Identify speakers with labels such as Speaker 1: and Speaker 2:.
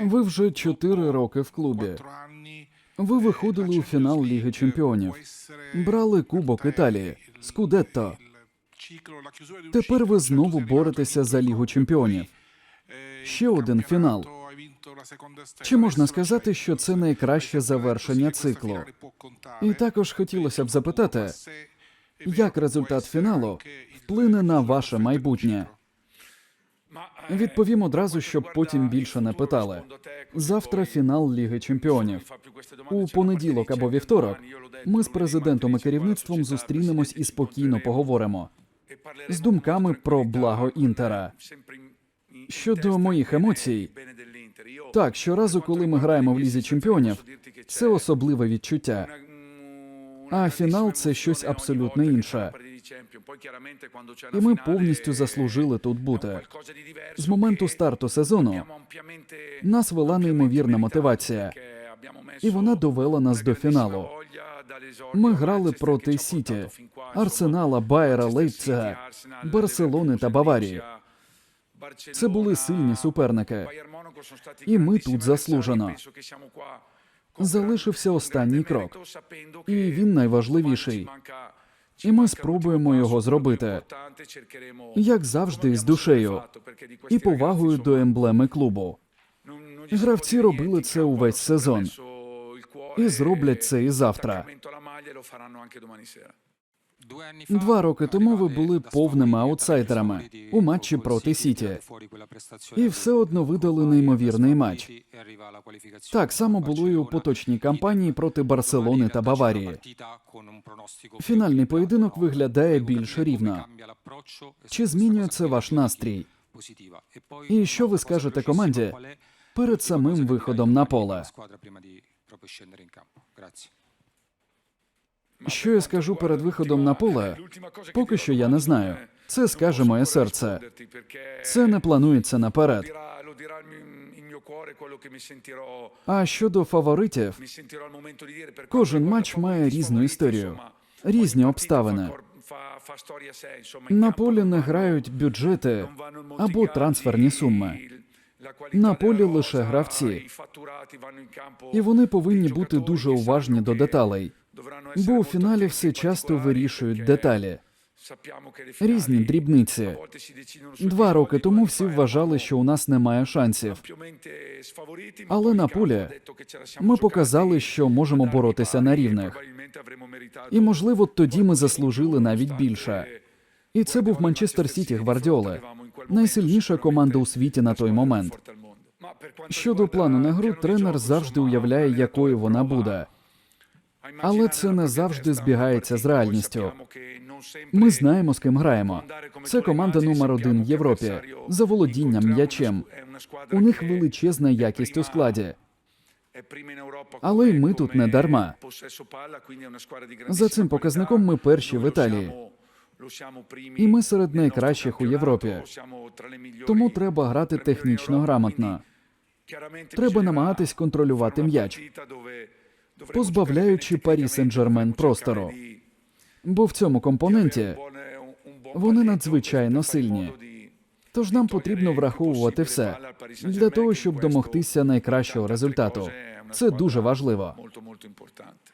Speaker 1: Ви вже чотири роки в клубі. Ви виходили у фінал Ліги Чемпіонів, брали Кубок Італії, Скудетто. Тепер ви знову боретеся за Лігу Чемпіонів. Ще один фінал. Чи можна сказати, що це найкраще завершення циклу? І також хотілося б запитати, як результат фіналу вплине на ваше майбутнє? Відповім одразу, щоб потім більше не питали. Завтра фінал Ліги Чемпіонів. У понеділок або вівторок ми з президентом і керівництвом зустрінемось і спокійно поговоримо з думками про благо Інтера. Щодо моїх емоцій, так щоразу, коли ми граємо в лізі чемпіонів, це особливе відчуття. А фінал це щось абсолютно інше. І ми повністю заслужили тут бути. З моменту старту сезону нас вела неймовірна мотивація, і вона довела нас до фіналу. Ми грали проти Сіті, Арсенала, Байера, Лейпцига, Барселони та Баварії. Це були сильні суперники. І ми тут заслужено. Залишився останній крок, і він найважливіший. І ми спробуємо його зробити, як завжди, з душею і повагою до емблеми клубу. Гравці робили це увесь сезон і зроблять це і завтра. Два роки тому ви були повними аутсайдерами у матчі проти Сіті. І все одно видали неймовірний матч. Так само було і у поточній кампанії проти Барселони та Баварії. Фінальний поєдинок виглядає більш рівно. Чи змінює це ваш настрій? І що ви скажете команді перед самим виходом на поле? Що я скажу перед виходом на поле? Поки що я не знаю. Це скаже моє серце. Це не планується наперед. А щодо фаворитів, кожен матч має різну історію, різні обставини. На полі не грають бюджети або трансферні суми. На полі лише гравці, і вони повинні бути дуже уважні до деталей, бо у фіналі все часто вирішують деталі. Різні дрібниці. Два роки тому всі вважали, що у нас немає шансів. Але на полі ми показали, що можемо боротися на рівних. І, можливо, тоді ми заслужили навіть більше. І це був Манчестер Сіті Гвардіоли, найсильніша команда у світі на той момент. Щодо плану на гру, тренер завжди уявляє, якою вона буде. Але це не завжди збігається з реальністю. Ми знаємо, з ким граємо. Це команда номер один в Європі за володінням м'ячем. У них величезна якість у складі. Але й ми тут не дарма. За цим показником ми перші в Італії. І ми серед найкращих у Європі. Тому треба грати технічно грамотно. Треба намагатись контролювати м'яч, позбавляючи Парі Сен-Жермен простору. Бо в цьому компоненті вони надзвичайно сильні. Тож нам потрібно враховувати все для того, щоб домогтися найкращого результату. Це дуже важливо.